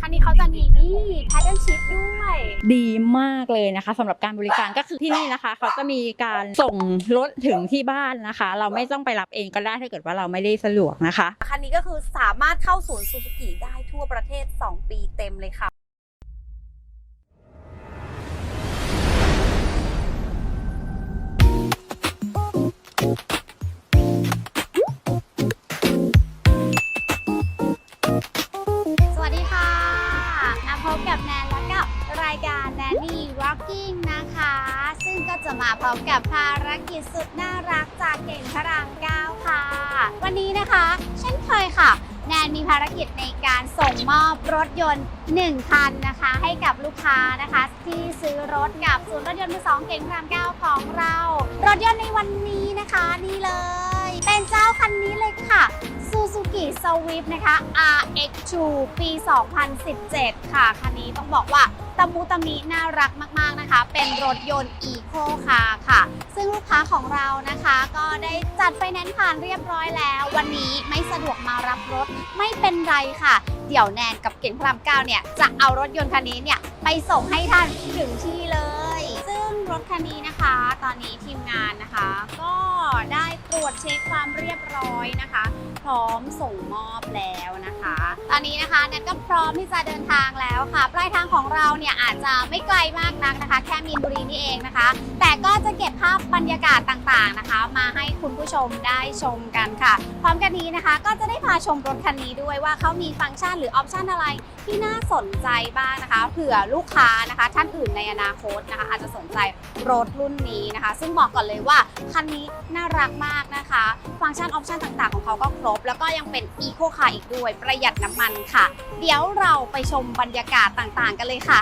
คันนี้เขาจะมีนี่แพทเทิร์นชิพด้วย ดีมากเลยนะคะสำหรับการบริการก็คือที่นี่นะคะ เขาจะมีการส่งรถถึงที่บ้านนะคะ เราไม่ต้องไปรับเองก็ได้ถ้าเกิดว่าเราไม่ได้สะดวกนะคะ คันนี้ก็คือสามารถเข้าศูนย์ซูซูกิได้ทั่วประเทศ 2 ปีเต็มเลยค่ะ บกับแนนแล้วกับรายการแนนนี่ Rocking นะคะ ซึ่งก็จะมาพร้อมกับภารกิจสุดน่ารักจากเก่งพระราม9ค่ะ วันนี้นะคะเช่นเคยค่ะ แนนมีภารกิจในการส่งมอบรถยนต์ 1 คันนะคะ ให้กับลูกค้านะคะ ที่ซื้อรถกับศูนย์รถยนต์มือสองเก่งพระราม9ของเรา รถยนต์ในวันนี้นะคะนี่เลย เป็นเจ้าคันนี้เลยค่ะ Swift นะคะ RX2 ปี 2017 ค่ะ คันนี้ต้องบอกว่าตะมูตะมิน่ารักมาก ๆ นะคะ เป็นรถยนต์ Eco Car ค่ะ ซึ่งลูกค้าของเรานะคะ ก็ได้จัดไฟแนนซ์ผ่านเรียบร้อยแล้ว วันนี้ไม่สะดวกมารับรถไม่เป็นไรค่ะ เดี๋ยวแนนกับเก่งพระรามเก้าเนี่ย จะเอารถยนต์คันนี้เนี่ย ไปส่งให้ท่านถึงที่เลย ซึ่งรถคันนี้นะคะ ตอนนี้ทีมงานนะคะ ก็ได้ ตรวจเช็คความเรียบร้อยนะคะ พร้อมส่งมอบแล้วนะคะ ตอนนี้นะคะแนนก็พร้อมที่จะเดินทางแล้วค่ะ ปลายทางของเราเนี่ยอาจจะไม่ไกลมากนักนะคะ แค่มีนบุรีนี่เองนะคะ แต่ก็จะเก็บภาพบรรยากาศต่างๆนะคะ มาให้คุณผู้ชมได้ชมกันค่ะ พร้อมกันนี้นะคะ ก็จะได้พาชมรถคันนี้ด้วยว่าเขามีฟังก์ชันหรือออปชันอะไรที่น่าสนใจบ้างนะคะเผื่อลูกค้านะคะ ท่านอื่นในอนาคตนะคะ อาจจะสนใจรถรุ่นนี้นะคะ ซึ่งบอกก่อนเลยว่าคันนี้น่ารักมากนะคะ ฟังก์ชันออปชันต่างๆ ของเขาก็ครบ แล้วก็ยังเป็นอีโคคาร์อีกด้วยประหยัดน้ำมันค่ะ เดี๋ยวเราไปชมบรรยากาศต่างๆ กันเลยค่ะ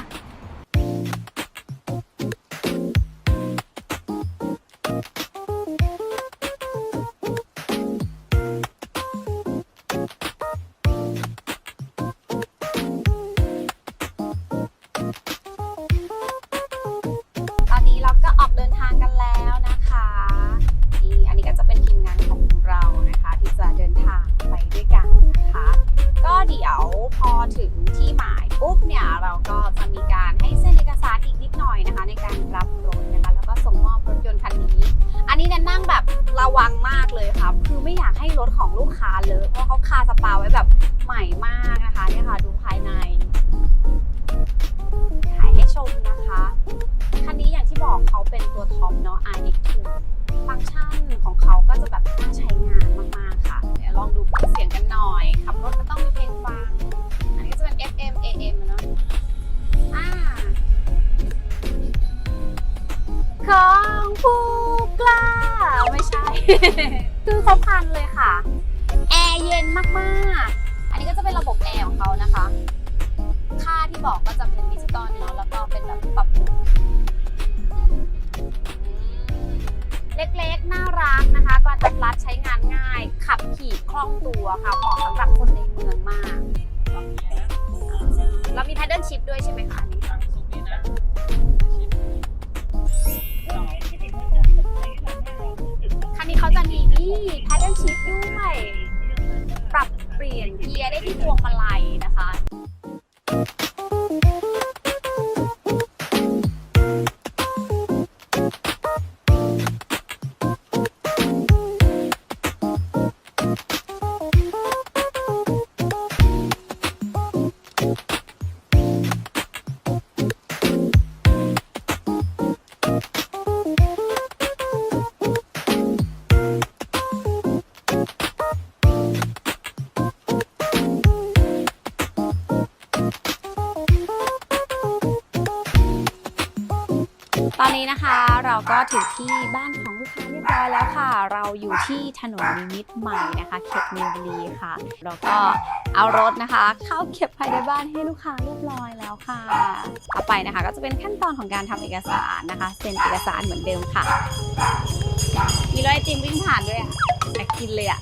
คาเลอะเพราะเขาคาสปาไว้แบบใหม่มากนะคะเนี่ยค่ะดูภายในถ่ายให้ชมนะคะคันนี้อย่างที่บอกเขาเป็นตัวท็อปเนาะ iX2 ฟังก์ชันของเขาก็จะแบบน่าใช้งานมากๆค่ะ เดี๋ยวลองดูเสียงกันหน่อยขับรถก็ต้องมีเพลงฟัง อันนี้ก็จะเป็น FM AM เนาะอ่าของผู้กล้าไม่ใช่ คือครบครันเลยค่ะ ร์เย็นมากๆ อันนี้ก็จะเป็นระบบแอร์ของเขานะคะ ค่าที่บอกก็จะเป็นดิจิตอลเนาะแล้วก็เป็นแบบปรับหมุนเล็กๆ น่ารักนะคะกระทัดรัดใช้งานง่าย ขับขี่คล่องตัวค่ะเหมาะสำหรับคนในเมืองมากเรามีแพดเดิลชิพด้วยใช่ไหมคะ ต อนนี้นะคะเราก็ถึงที่บ้านของลูกค้าเรียบร้อยแล้วค่ะ เราอยู่ที่ถนนนิมิตรใหม่นะคะเขตมีนบุรีค่ะ เราก็เอารถนะคะ เข้าเก็บภายในบ้านให้ลูกค้าเรียบร้อยแล้วค่ะต่อไปนะคะ ก็จะเป็นขั้นตอนของการทำเอกสารนะคะเซ็นเอกสารเหมือนเดิมค่ะ มีรถไอติมวิ่งผ่านด้วยอะอยากกินเลยอะ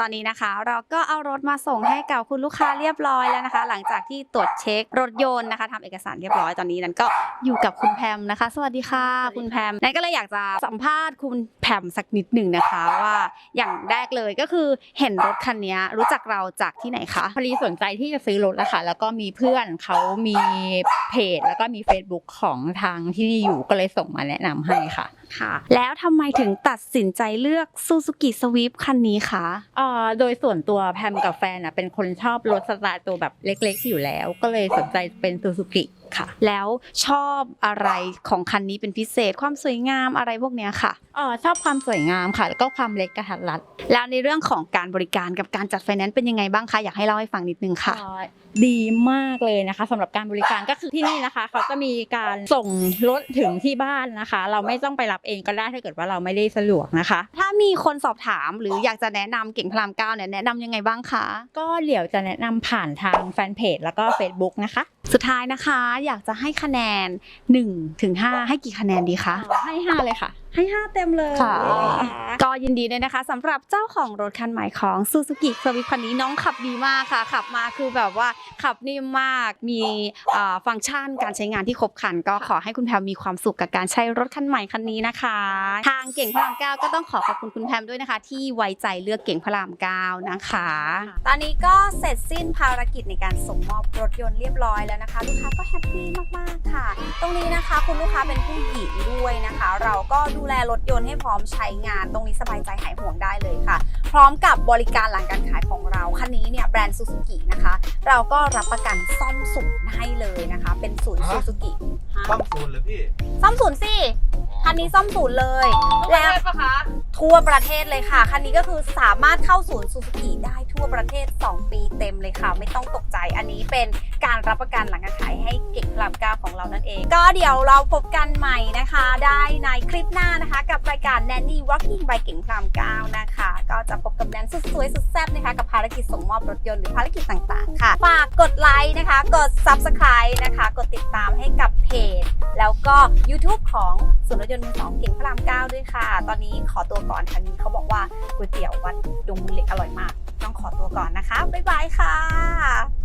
ตอนนี้นะคะ เราก็เอารถมาส่งให้กับคุณลูกค้าเรียบร้อยแล้วนะคะ หลังจากที่ตรวจเช็ครถยนต์นะคะทำเอกสารเรียบร้อยตอนนี้นั้นก็อยู่กับคุณแพมนะคะ สวัสดีค่ะ คุณแพมนั่นก็เลยอยากจะสัมภาษณ์คุณแพมสักนิดหนึ่งนะคะว่าอย่างแรกเลยก็คือเห็นรถคันนี้รู้จักเราจากที่ไหนคะพอดีสนใจที่จะซื้อรถแล้วค่ะแล้วก็มีเพื่อนเขามีเพจ แล้วก็มี Facebook ของทางที่นี่อยู่ก็เลยส่งมาแนะนำให้ค่ะ ค่ะ แล้วทำไมถึงตัดสินใจเลือก Suzuki Swift คันนี้คะเอ่อโดยส่วนตัวแพมกับแฟนอะเป็นคนชอบรถสไตล์ตัวแบบเล็กๆอยู่แล้ว ก็เลยสนใจเป็นซูซูกิ ค่ะ แล้วชอบอะไรของคันนี้เป็นพิเศษ ความสวยงามอะไรพวกเนี้ยค่ะเอ่อชอบความสวยงามค่ะ แล้วก็ความเล็กกระทัดรัด แล้วในเรื่องของการบริการกับการจัดไฟแนนซ์เป็นยังไงบ้างคะ อยากให้เล่าให้ฟังนิดนึงค่ะเอ่อดีมากเลยนะคะสำหรับการบริการก็คือที่นี่นะคะ เขาจะมีการส่งรถถึงที่บ้านนะคะ เราไม่ต้องไปรับเองก็ได้ถ้าเกิดว่าเราไม่ได้สะดวกนะคะ ถ้ามีคนสอบถามหรืออยากจะแนะนำเก่งพลามเก้าเนี่ยแนะนำยังไงบ้างคะ ก็เดี๋ยวจะแนะนำผ่านทางแฟนเพจแล้วก็ Facebook นะคะ สุดท้ายนะคะ อยากจะให้คะแนน1ถึง5ให้กี่คะแนนดีคะ ให้ห้าเลยค่ะ ให้5เต็มเลยค่ะ ก็ยินดีด้วยนะคะสำหรับเจ้าของรถคันใหม่ของ Suzuki Swift คันนี้น้องขับดีมากค่ะ ขับมาคือแบบว่าขับนิ่มมากมีอ่าฟังก์ชันการใช้งานที่ครบครัน ก็ขอให้คุณแพมมีความสุขกับการใช้รถคันใหม่คันนี้นะคะ ทางเก่งพระรามเก้าก็ต้องขอขอบคุณคุณแพมด้วยนะคะ ที่ไว้ใจเลือกเก่งพระรามเก้านะคะ ตอนนี้ก็เสร็จสิ้นภารกิจในการส่งมอบรถยนต์เรียบร้อยแล้วนะคะ ลูกค้าก็แฮปปี้มากๆค่ะ ตรงนี้นะคะ คุณลูกค้าเป็นผู้หญิงด้วยนะคะ เราก็ดูแลรถยนต์ให้พร้อมใช้งาน ตรงนี้สบายใจหายห่วงได้เลยค่ะ พร้อมกับบริการหลังการขายของเราคันนี้เนี่ยแบรนด์ซูซูกินะคะ เราก็รับประกันซ่อมศูนย์ให้เลยนะคะ เป็นศูนย์ซูซูกิซ่อมศูนย์เหรือพี่ ซ่อมศูนย์สิ คันนี้ซ่อมศูนย์เลย แล้วทั่วประเทศเลยค่ะ คันนี้ก็คือสามารถเข้าศูนย์ซูซูกิได้ทั่วประเทศ 2 ปีเต็มเลยค่ะ ไม่ต้องตกใจ อันนี้เป็นการรับประกันหลังการขายให้เก่งพลามเก้าของเรานั่นเอง ก็เดี๋ยวเราพบกันใหม่นะคะ ได้ในคลิปหน้านะคะ กับรายการ Nanny Walking by เก่งพลามเก้านะคะ ก็จะพบกับแนนสุดสวยสุดแซ่บนะคะ กับภารกิจส่งมอบรถยนต์หรือภารกิจต่างๆ ค่ะ ฝากกดไลค์นะคะ กด Subscribe นะคะ กดติดตามให้กับ เพจ แล้วก็ YouTube ของศูนย์รถยนต์มือสองเก่งพระรามเก้าด้วยค่ะ ตอนนี้ขอตัวก่อนทางนี้เขาบอกว่าก๋วยเตี๋ยววัดดงมูลเหล็กอร่อยมาก ต้องขอตัวก่อนนะคะ บ๊ายบายค่ะ